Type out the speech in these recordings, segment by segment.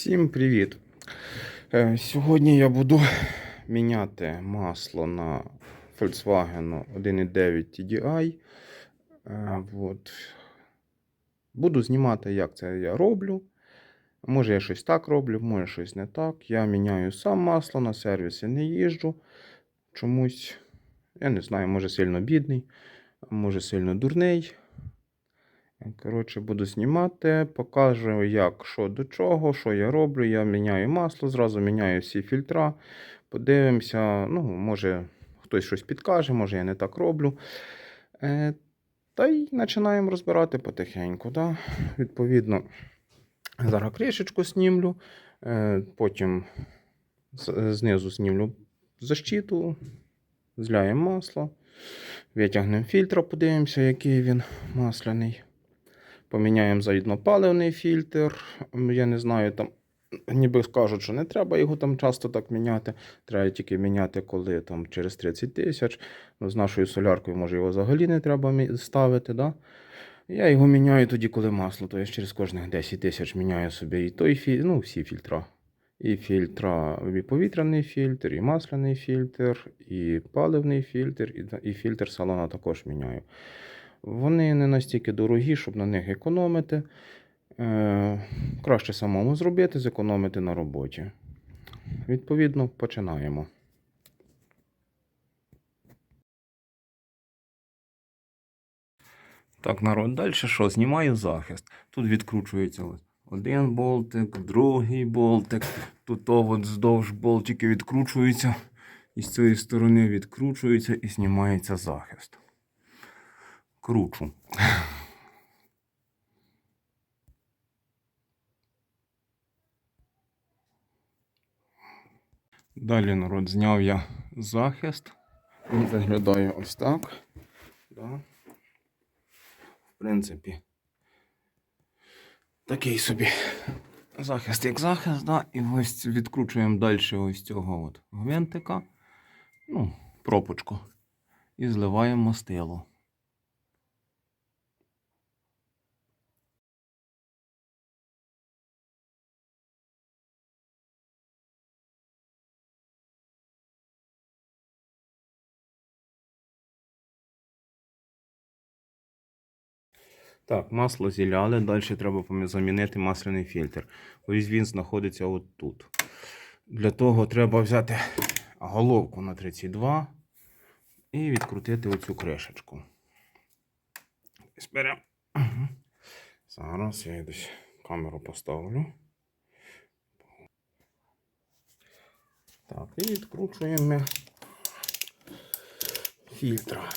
Всім привіт! Е, Сьогодні я буду міняти масло на Volkswagen 1.9 TDI. Е, От. Буду знімати, як це я роблю. Може, я щось так роблю, може щось не так. Я міняю сам масло, на сервіси не їжджу. Чомусь, я не знаю, може сильно бідний, може сильно дурний. Коротше, буду знімати, покажу, як, що до чого, що я роблю. Я міняю масло, зразу міняю всі фільтра. Подивимося, ну, може хтось щось підкаже, може я не так роблю. Е, та й починаємо розбирати потихеньку. Да? Відповідно, зараз кришечку знімлю, е, потім знизу знімлю защиту, зляємо масло, витягнемо фільтр, подивимося, який він масляний. Поміняємо заодно паливний фільтр. Я не знаю, там ніби скажуть, що не треба його там часто так міняти. Треба тільки міняти, коли там через 30 тисяч. Ну, з нашою соляркою, може, його взагалі не треба ставити. Да? Я його міняю тоді, коли масло. Тобто через кожних 10 тисяч міняю собі і той фільтр, ну, всі фільтра. І фільтра, і повітряний фільтр, і масляний фільтр, і паливний фільтр, і, і фільтр салона також міняю. Вони не настільки дорогі, щоб на них економити. Е, краще самому зробити, зекономити на роботі. Відповідно, починаємо. Так, народ, далі що? Знімаю захист. Тут відкручується один болтик, другий болтик. Тут от вздовж болтики відкручуються. І з цієї сторони відкручується і знімається захист. Кручу. Далі народ зняв я захист. Він виглядає ось так. Да. В принципі, такий собі захист, як захист, да. і ось відкручуємо далі ось цього от гвинтика, ну, пропучку, і зливаємо мастило. Так, масло зіляли, далі треба замінити масляний фільтр. Ось він знаходиться от тут. Для того треба взяти головку на 32 і відкрутити оцю кришечку. Зараз я десь камеру поставлю. Так, і відкручуємо фільтра.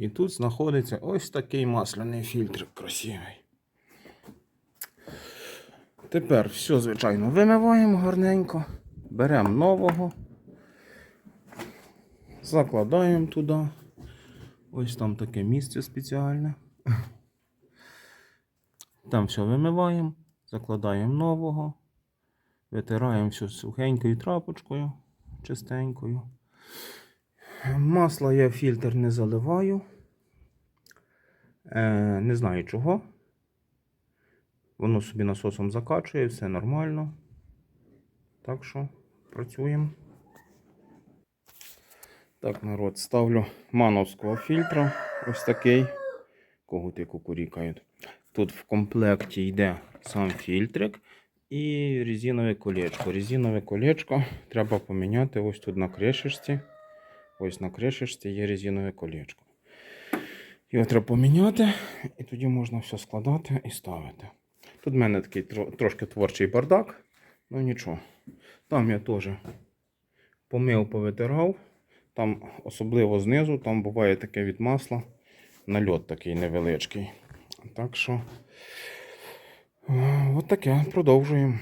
І тут знаходиться ось такий масляний фільтр красивий. Тепер все, звичайно, вимиваємо гарненько, беремо нового, закладаємо туди. Ось там таке місце спеціальне. Там все вимиваємо, закладаємо нового, витираємо все сухенькою трапочкою, чистенькою. Масло я фільтр не заливаю. Е, не знаю чого. Воно собі насосом закачує, все нормально. Так що працюємо. Так, народ, ставлю мановського фільтра. Ось такий. Когути кукурікають. Тут в комплекті йде сам фільтрик і резинове колечко. Резинове колечко треба поміняти ось тут на кришечці. Ось на кришечці є резинове колечко. Його треба поміняти, і тоді можна все складати і ставити. Тут в мене такий трошки творчий бардак, ну нічого. Там я теж помив, повитирав. Там, особливо знизу, там буває таке від масла. Нальот такий невеличкий. Так що, е, от таке, продовжуємо.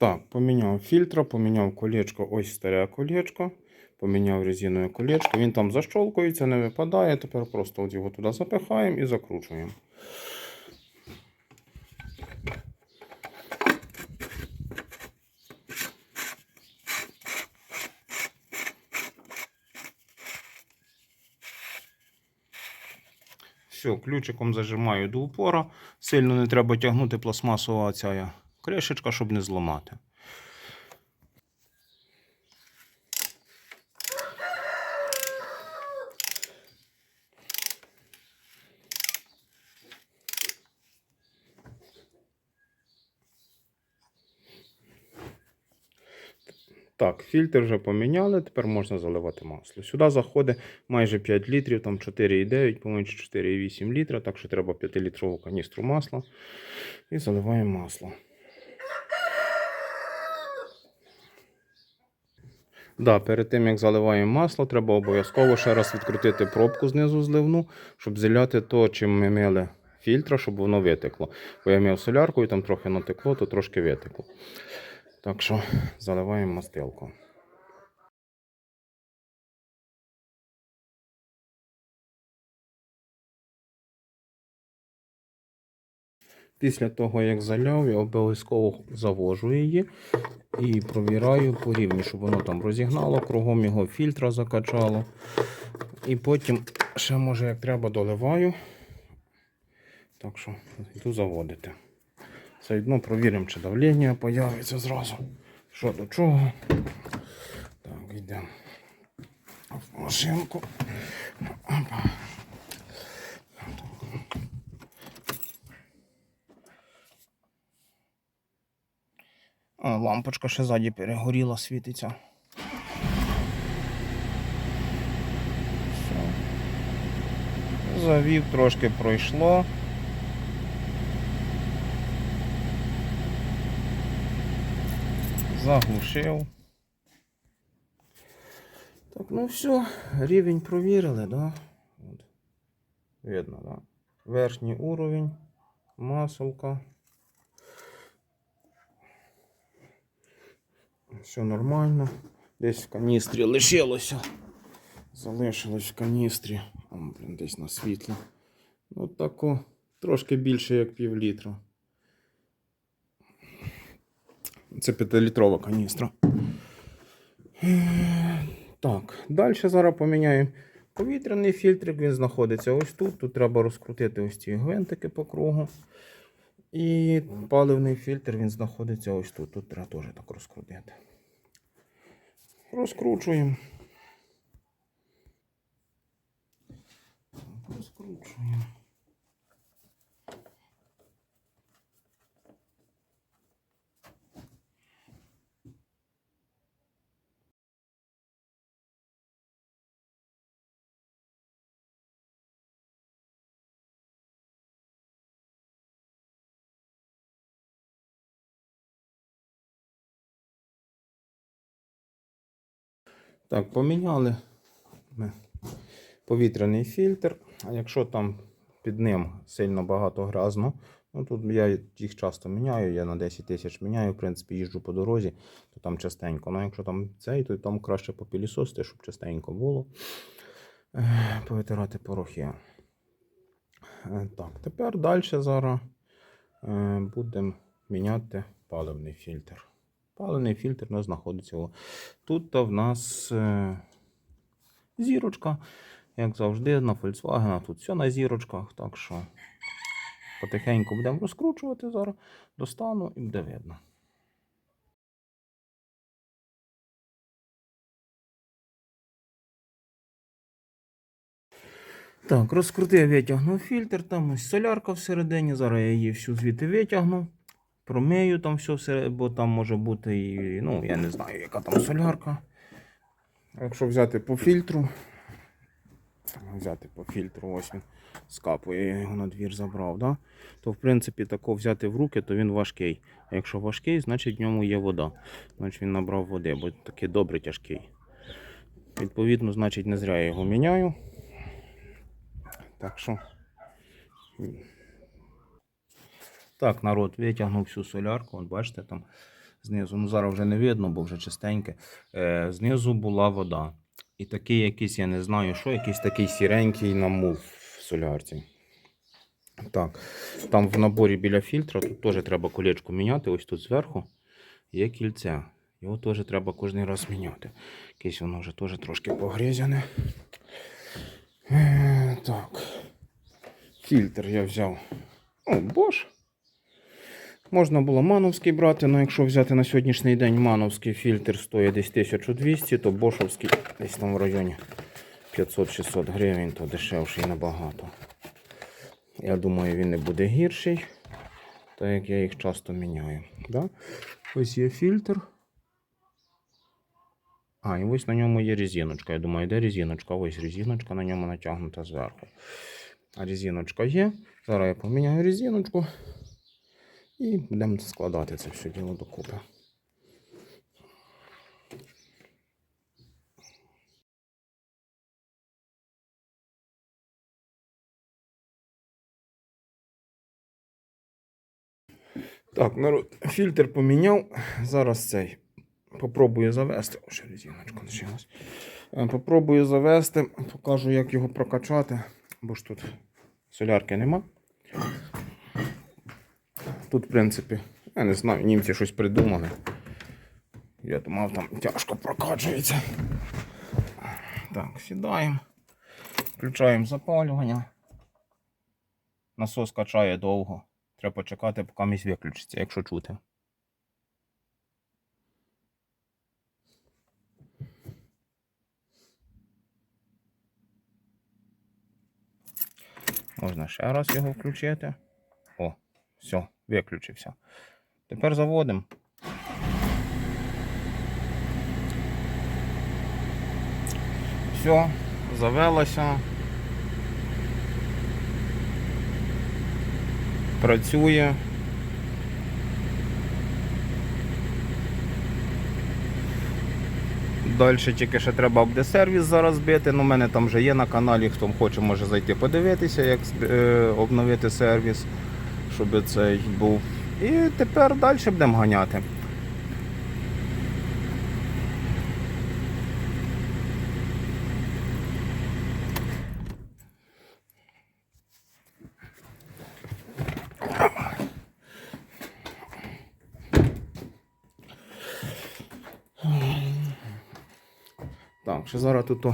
Так, поміняв фільтра, поміняв колечко, ось старе колечко. Поміняв резинове колечко. Він там защолкується, не випадає. Тепер просто от його туди запихаємо і закручуємо. Все, ключиком зажимаю до упора. Сильно не треба тягнути пластмасова ця кришечка, щоб не зламати. Так, фільтр вже поміняли, тепер можна заливати масло. Сюди заходить майже 5 літрів, там 4,9, по-моєму, 4,8 літра, так що треба 5-літрову каністру масла. І заливаємо масло. Да, перед тим як заливаємо масло, треба обов'язково ще раз відкрутити пробку знизу зливну, щоб зіляти то, чим ми мили фільтра, щоб воно витекло. Бо я мив солярку і там трохи натекло, то трошки витекло. Так що заливаємо мастилку. Після того, як заляв, я обов'язково завожу її і провіраю по рівні, щоб воно там розігнало, кругом його фільтра закачало. І потім ще, може, як треба, доливаю. Так що йду заводити. Заодно провіримо, чи давлення появиться зразу. Що до чого. Так, йдемо в машинку. Опа. А, лампочка ще ззаді перегоріла, світиться. Все. Завів, трошки пройшло. Заглушив. Так, ну все, рівень провірили, да? От. Видно, да? Верхній уровень, маселка. Все нормально. Десь в каністрі лишилося. Залишилось в каністрі. О, блін, десь на світло. От тако. Трошки більше, як пів літра. Це 5-літрова каністра. Так, далі зараз поміняємо повітряний фільтрик. Він знаходиться ось тут. Тут треба розкрутити ось ці гвинтики по кругу. І паливний фільтр він знаходиться ось тут. Тут треба теж так розкрутити. Розкручуємо. Розкручуємо. Так, поміняли ми повітряний фільтр. А якщо там під ним сильно багато грязно, ну тут я їх часто міняю, я на 10 тисяч міняю, в принципі, їжджу по дорозі, то там частенько. Ну, якщо там цей, то там краще попілісосити, щоб частенько було. Повитирати порохи. Е, Так, тепер далі зараз е, будемо міняти паливний фільтр. Паливний фільтр у нас знаходиться. Тут в нас е, зірочка, як завжди, на Volkswagen. Тут все на зірочках, так що потихеньку будемо розкручувати зараз, достану і буде видно. Так, розкрутив, витягнув фільтр, там ось солярка всередині. Зараз я її всю звідти витягну. Промию там все, бо там може бути і, ну, я не знаю, яка там солярка. Якщо взяти по фільтру, взяти по фільтру, ось він скапує, я його на двір забрав, да? то в принципі тако взяти в руки, то він важкий. А якщо важкий, значить в ньому є вода. Значить він набрав води, бо такий добре тяжкий. Відповідно, значить не зря я його міняю. Так що. Так, народ витягнув всю солярку, от бачите, там знизу. Ну зараз вже не видно, бо вже чистеньке. Е, знизу була вода. І такий якийсь, я не знаю, що, якийсь такий сіренький намув в солярці. Так, там в наборі біля фільтра тут теж треба колечко міняти. Ось тут зверху є кільце. Його теж треба кожен раз міняти. Якесь воно вже теж трошки погрізяне. Е, Так. Фільтр я взяв. О, Bosch. Можна було мановський брати, але якщо взяти на сьогоднішній день мановський фільтр стоїть десь 1200, то бошовський десь там в районі 500-600 гривень, то дешевший набагато. Я думаю, він не буде гірший, так як я їх часто міняю. Да? Ось є фільтр. А, і ось на ньому є резиночка. Я думаю, де резиночка? Ось резиночка на ньому натягнута зверху. А резиночка є. Зараз я поміняю резиночку. І будемо складати це все діло докупи. Так, народ, фільтр поміняв. Зараз цей. Попробую завести. О, ще резиночка лишилась. Е, Попробую завести, покажу, як його прокачати, бо ж тут солярки нема. Тут, в принципі, я не знаю, німці щось придумали. Я думав, там тяжко прокачується. Так, сідаємо. Включаємо запалювання. Насос качає довго. Треба почекати, поки місь виключиться, якщо чути. Можна ще раз його включити. Все, виключився. Тепер заводимо. Все, завелося. Працює. Далі тільки ще треба буде сервіс зараз бити. Ну, у мене там вже є на каналі, хто хоче, може зайти подивитися, як е, обновити сервіс, щоб цей був. І тепер далі будемо ганяти. Так, ще зараз тут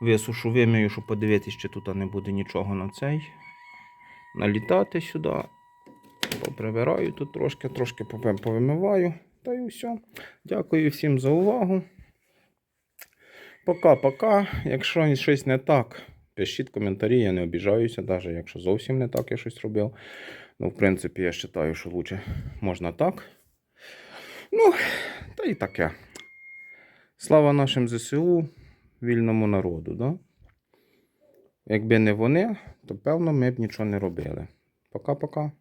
висушу, вимію, щоб подивитися, чи тут не буде нічого на цей. Налітати сюди. Поприбираю тут трошки, трошки повимиваю. Та й все. Дякую всім за увагу. Пока-пока. Якщо щось не так, пишіть коментарі, я не обіжаюся, навіть якщо зовсім не так я щось робив. Ну, в принципі, я вважаю, що краще можна так. Ну, та й таке. Слава нашим ЗСУ, вільному народу. Да? Якби не вони, то певно ми б нічого не робили. Пока-пока.